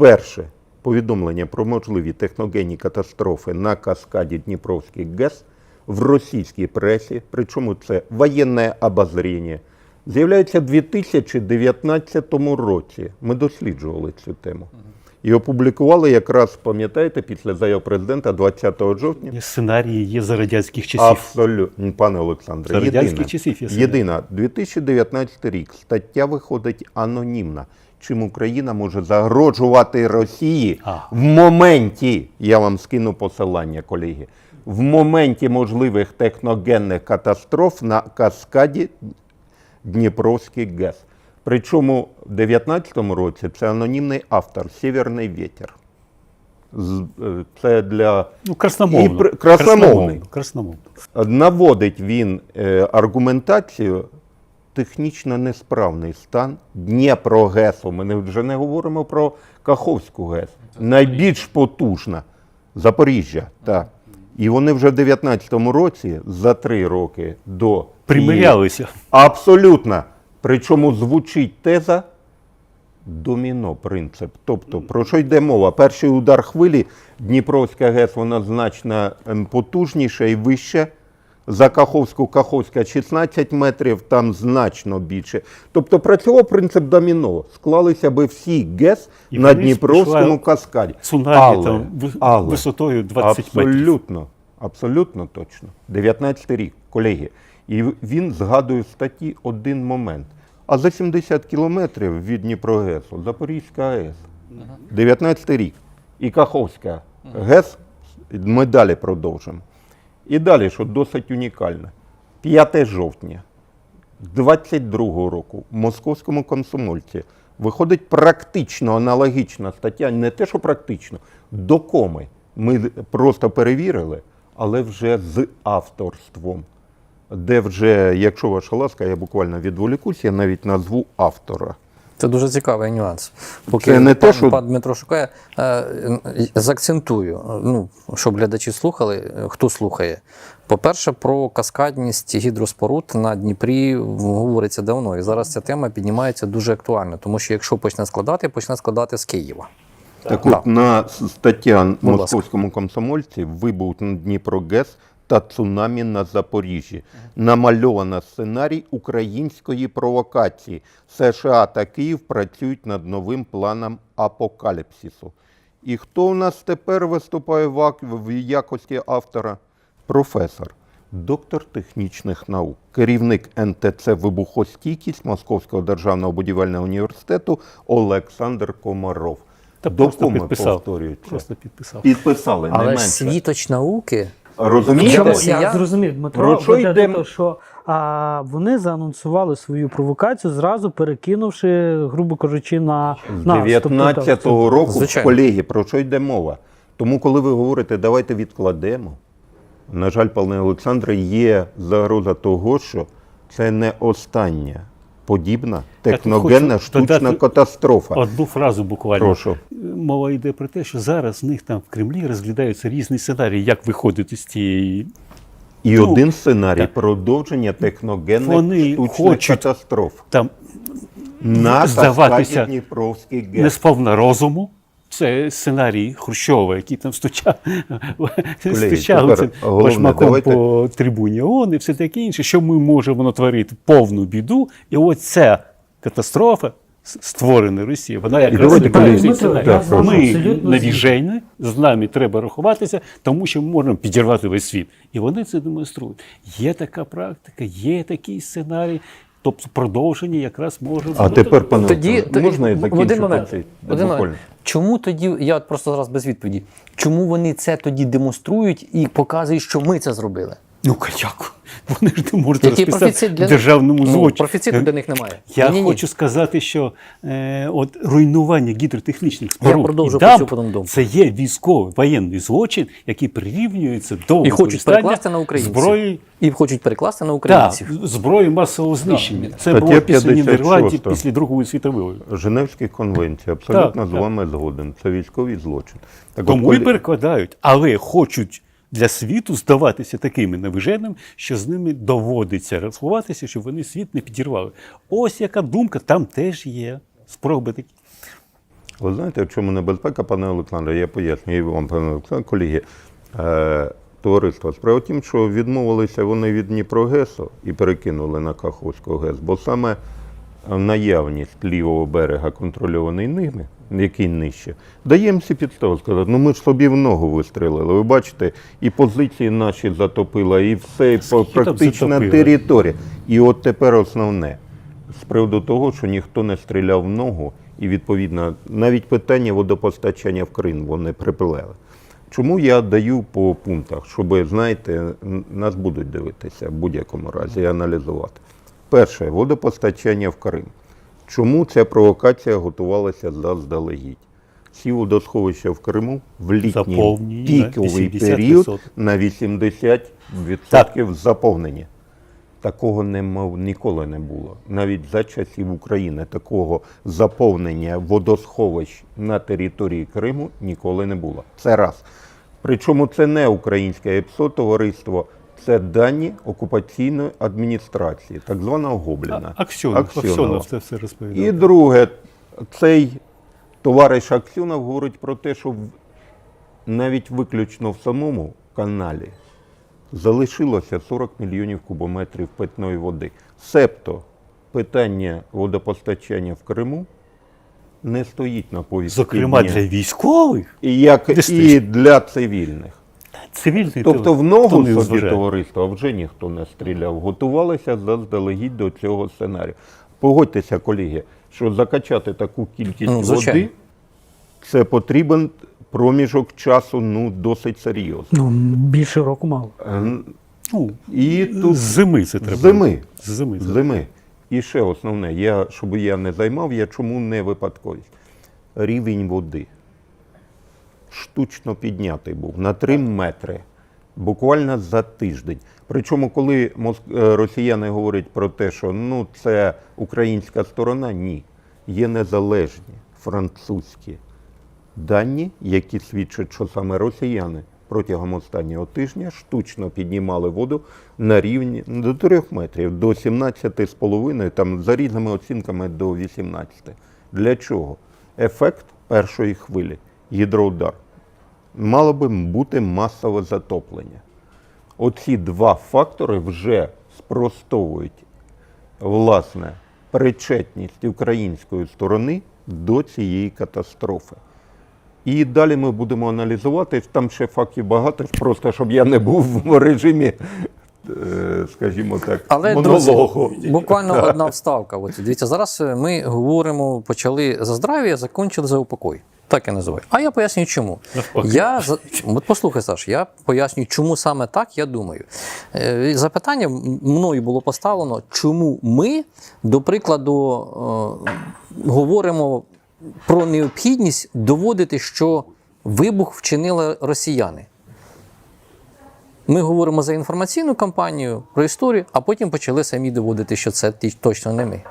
вперше повідомлення про можливі техногенні катастрофи на каскаді Дніпровський ГЕС в російській пресі, причому це воєнне обозріння, з'являється в 2019 році. Ми досліджували цю тему. І опублікували якраз, пам'ятаєте, після заяв президента 20 жовтня. Сценарії є за радянських часів. Абсолютно, пане Олександре. За радянських єдине, часів є єдина, 2019 рік стаття виходить анонімна. Чим Україна може загрожувати Росії А. в моменті, я вам скину посилання, колеги, в моменті можливих техногенних катастроф на каскаді Дніпровський ГЕС. Причому в 2019 році це анонімний автор Сєвєрний вітер. Е, Це для Ну, красномовно. І при- красномовний. красномовно. Наводить він е, аргументацію технічно несправний стан Дніпрогесу. Ми вже не говоримо про Каховську ГЕС. Найбільш потужна Запоріжжя. Так. І вони вже в 19-му році, за три роки до Примирялися. Абсолютно. Причому звучить теза доміно принцип. Тобто, про що йде мова? Перший удар хвилі Дніпровська ГЕС вона значно ем, потужніша і вища. За Каховську Каховська 16 метрів, там значно більше. Тобто працював принцип доміно. Склалися би всі ГЕС І на Дніпровському пішла каскаді. Цунамі там ви- висотою 20 метрів. Абсолютно, абсолютно точно. 19 рік, колеги. І він згадує в статті один момент. А за 70 кілометрів від Дніпрогесу Запорізька АЕС. 19 рік. І Каховська ГЕС. Ми далі продовжимо. І далі, що досить унікально. 5 жовтня 22 року в московському комсомольці виходить практично аналогічна стаття, не те, що практично, до коми. Ми просто перевірили, але вже з авторством. Де вже, якщо ваша ласка, я буквально відволікусь, я навіть назву автора. Це дуже цікавий нюанс. Поки Це не те, що- пан Дмитро шукає, е, заакцентую, ну, щоб глядачі слухали, хто слухає. По-перше, про каскадність гідроспоруд на Дніпрі говориться давно. І зараз ця тема піднімається дуже актуально, тому що якщо почне складати, почне складати з Києва. Так Так. от на стаття московському комсомольці вибух на Дніпрогес та цунамі на Запоріжжі. Намальовано сценарій української провокації. США та Київ працюють над новим планом апокаліпсису. І хто у нас тепер виступає в якості автора? Професор, доктор технічних наук, керівник НТЦ Вибухостійкість Московського державного будівельного університету Олександр Комаров. Та До просто підписав. повторюється. Просто підписав. Підписали, не Але ж менше. світоч науки Розумієте? Чому? Я Я- зрозумів, Дмитро, Про що веде йде до того, що а, вони заанонсували свою провокацію, зразу перекинувши, грубо кажучи, на З нас. 19-го Тобто, року, Звичайно. колеги, про що йде мова? Тому, коли ви говорите, давайте відкладемо, на жаль, пане Олександре, є загроза того, що це не остання подібна техногенна хочу штучна додати катастрофа. Одну фразу буквально. Прошу. Мова йде про те, що зараз в них там в Кремлі розглядаються різні сценарії, як виходити з цієї. І Ну, один сценарій так. продовження техногенних Вони штучних хочуть катастроф. Там На здаватися Дніпровський ГЕС. не сповна розуму. Це сценарій Хрущова, який там стучав, стучали тепер цим головне, башмаком давайте- по трибуні ООН і все таке інше, що ми можемо натворити повну біду. І оця катастрофа, створена Росією, вона якраз Ми абсолютно навіжені, з нами треба рахуватися, тому що ми можемо підірвати весь світ. І вони це демонструють. Є така практика, є такий сценарій. Тобто продовження якраз може А тепер, пане Тоді, тоді можна я закінчу один момент. цей? Один момент. Чому тоді, я просто зараз без відповіді, чому вони це тоді демонструють і показують, що ми це зробили? Ну як? Вони ж не можуть Який розписати для державному ну, злочині. профіциту для них немає. Я Ні-ні-ні. хочу сказати, що е, от руйнування гідротехнічних споруд і дому. це є військовий воєнний злочин, який прирівнюється до І хочуть перекласти на українців. зброї. І хочуть перекласти на Так, українців. зброї масового знищення. Це Стаття було після Нідерландів після Другої світової. Женевські конвенції, абсолютно Так, з так. вами згоден. Це військовий злочин. Так, от, Тому коли- і перекладають, але хочуть для світу здаватися такими навиженими, що з ними доводиться розховатися, щоб вони світ не підірвали. Ось яка думка там теж є. Спроби такі. Ви знаєте, в чому небезпека, пане Олександре, я пояснюю вам, пане Олександре, колеги. Е, товариство. Справа в тім, що відмовилися вони від Дніпрогесу і перекинули на Каховську ГЕС, бо саме наявність лівого берега контрольований ними, який нижче, дає всі підстави сказати, ну ми ж собі в ногу вистрілили. Ви бачите, і позиції наші затопила, і все, і практична територія. І от тепер основне з приводу того, що ніхто не стріляв в ногу, і відповідно навіть питання водопостачання в Крим вони припилили. Чому я даю по пунктах, щоб, знаєте, нас будуть дивитися в будь-якому разі і аналізувати. Перше, водопостачання в Крим. Чому ця провокація готувалася заздалегідь? Всі водосховища в Криму в літній Заповнені на піковий 80%. період на 80% заповнені. Такого не мав, ніколи не було. Навіть за часів України такого заповнення водосховищ на території Криму ніколи не було. Це раз. Причому це не українське ЕПСО товариство, це дані окупаційної адміністрації, так званого Гобліна. Аксьонов, Аксьонова. Аксьонов це все розповідав. І друге, цей товариш Аксюнов говорить про те, що навіть виключно в самому каналі залишилося 40 мільйонів кубометрів питної води. Себто питання водопостачання в Криму не стоїть на повістці Зокрема, для військових, і, як, і для цивільних. Цивільний Тобто то- в ногу собі зважає. товариства вже ніхто не стріляв. Готувалися заздалегідь до цього сценарію. Погодьтеся, колеги, що закачати таку кількість Ну, води, це потрібен проміжок часу ну, досить серйозний. Ну, більше року мало. Е, Ну, І тут зими це треба. зими. Зими. Зими. І ще основне, я, щоб я не займав, я чому не випадковість. Рівень води штучно піднятий був на 3 метри, буквально за тиждень. Причому, коли моск- е, росіяни говорять про те, що ну, це українська сторона, ні. Є незалежні французькі дані, які свідчать, що саме росіяни протягом останнього тижня штучно піднімали воду на рівні до 3 метрів, до 17,5, там за різними оцінками до 18. Для чого? Ефект першої хвилі гідроудар. Мало би бути масове затоплення. Оці два фактори вже спростовують власне причетність української сторони до цієї катастрофи. І далі ми будемо аналізувати. Там ще фактів багато, просто щоб я не був в режимі, е, скажімо так, Але друзі, буквально одна вставка. Дивіться, зараз е, ми говоримо, почали за здрав'я, закінчили за упокой. Так я називаю. А я пояснюю, чому. Я от послухай, Саш, я пояснюю, чому саме так я думаю. Е, Запитання мною було поставлено, чому ми, до прикладу, е, говоримо про необхідність доводити, що вибух вчинили росіяни. Ми говоримо за інформаційну кампанію, про історію, а потім почали самі доводити, що це точно не ми.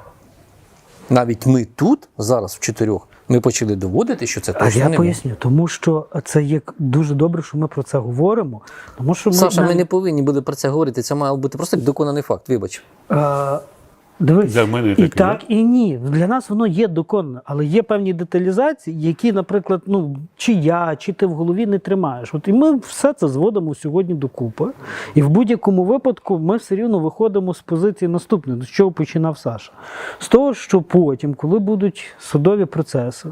Навіть ми тут, зараз в чотирьох, ми почали доводити, що це А я не поясню, тому що це є дуже добре, що ми про це говоримо. Тому що ми. ми, Саша, ми не повинні були про це говорити. Це має бути просто доконаний факт. Вибач. Е, Дивись, Для мене і так, і ні. Для нас воно є доконане, але є певні деталізації, які, наприклад, ну чи я, чи ти в голові не тримаєш. От і ми все це зводимо сьогодні докупи. І в будь-якому випадку ми все рівно виходимо з позиції наступної, з чого починав Саша. З того, що потім, коли будуть судові процеси.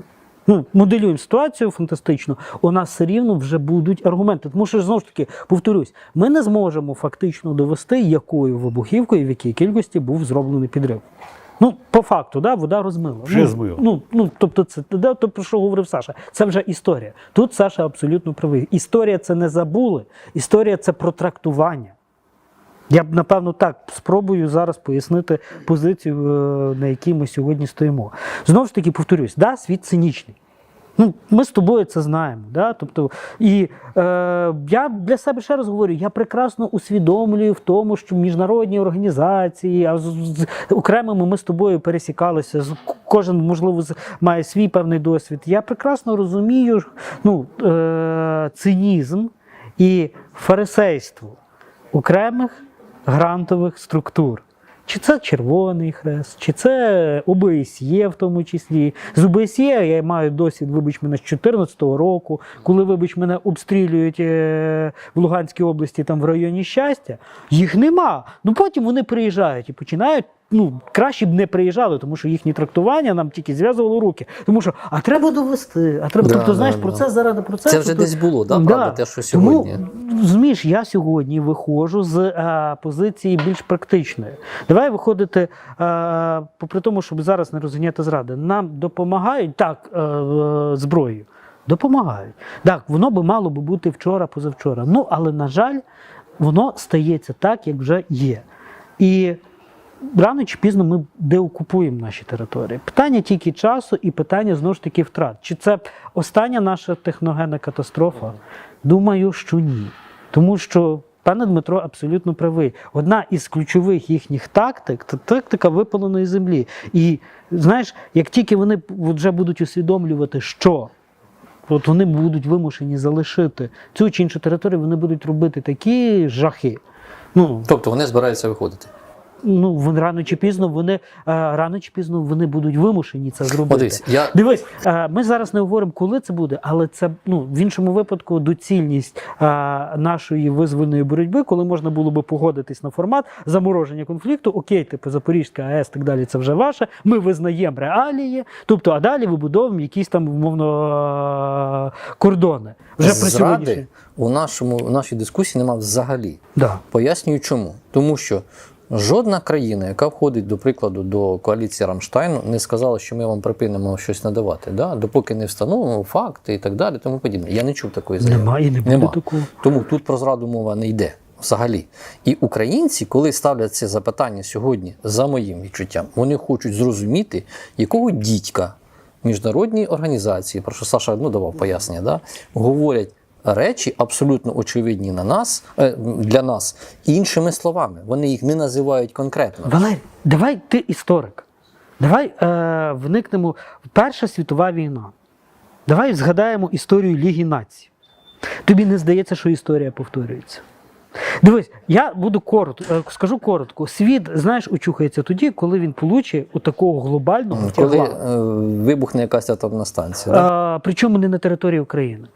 Ну, моделюємо ситуацію фантастично. У нас все рівно вже будуть аргументи. Тому що знову ж таки повторюсь, ми не зможемо фактично довести, якою вибухівкою, в якій кількості був зроблений підрив. Ну, по факту, да, вода розмила. Вже ну, змила. Ну, ну, тобто, це да, то, про що говорив Саша. Це вже історія. Тут Саша абсолютно правий. Історія це не забули, історія це про трактування. Я б напевно так спробую зараз пояснити позицію, е, на якій ми сьогодні стоїмо. Знову ж таки, повторюсь, да, світ цинічний. Ну, ми з тобою це знаємо. Да? Тобто, і е, я для себе ще раз говорю, я прекрасно усвідомлюю в тому, що міжнародні організації, а з, з окремими ми з тобою пересікалися. з- Кожен, можливо, з- має свій певний досвід. Я прекрасно розумію ну, е, цинізм і фарисейство окремих грантових структур. Чи це Червоний Хрест, чи це ОБСЄ в тому числі. З ОБСЄ я маю досвід, вибач мене, з 2014 року, коли, вибач мене, обстрілюють е, в Луганській області, там в районі щастя. Їх нема. Ну потім вони приїжджають і починають. Ну, краще б не приїжджали, тому що їхні трактування нам тільки зв'язувало руки. Тому що, а треба довести, а треба. Да, тобто, да, знаєш, да. процес заради процесу. Це вже то- десь було, да, правда, те, що сьогодні. Тому, зміш, я сьогодні виходжу з е, позиції більш практичної. Давай виходити, е, попри тому, щоб зараз не розганяти зради, нам допомагають так е, е, зброєю. Допомагають. Так, воно би мало би бути вчора, позавчора. Ну, але, на жаль, воно стається так, як вже є. І рано чи пізно ми деокупуємо наші території. Питання тільки часу і питання знову ж таки втрат. Чи це остання наша техногенна катастрофа? Думаю, що ні. Тому що пане Дмитро абсолютно правий. Одна із ключових їхніх тактик це тактика випаленої землі. І знаєш, як тільки вони вже будуть усвідомлювати, що от вони будуть вимушені залишити цю чи іншу територію, вони будуть робити такі жахи. Ну, Тобто вони збираються виходити. Ну вони рано чи пізно вони е, рано чи пізно вони будуть вимушені це зробити. От дивись, я Дивись, е, ми зараз не говоримо, коли це буде, але це ну в іншому випадку доцільність е, нашої визвольної боротьби, коли можна було би погодитись на формат замороження конфлікту. Окей, типу Запорізька АЕС, так далі, це вже ваше. Ми визнаємо реалії. Тобто, а далі вибудовуємо якісь там умовно кордони. Вже при сьогоднішній. у нашому у нашій дискусії немає взагалі. Да. Пояснюю чому. Тому що жодна країна, яка входить, до прикладу, до коаліції Рамштайну, не сказала, що ми вам припинимо щось надавати, да? допоки не встановимо факти і так далі, тому подібне. Я не чув такої заяви. Немає не буде Нема. такого. Тому тут про зраду мова не йде взагалі. І українці, коли ставлять це запитання сьогодні, за моїм відчуттям, вони хочуть зрозуміти, якого дідька міжнародні організації, про що Саша ну, давав пояснення, да, говорять. Речі абсолютно очевидні на нас е, для нас іншими словами. Вони їх не називають конкретно. Валерій, давай ти історик. Давай е, вникнемо в Перша світова війна. Давай згадаємо історію Ліги націй. Тобі не здається, що історія повторюється. Дивись, я буду коротко, е, скажу коротко. Світ, знаєш, очухається тоді, коли він получить у такого глобального Коли е, вибухне якась атомна станція. Да? Причому не на території України.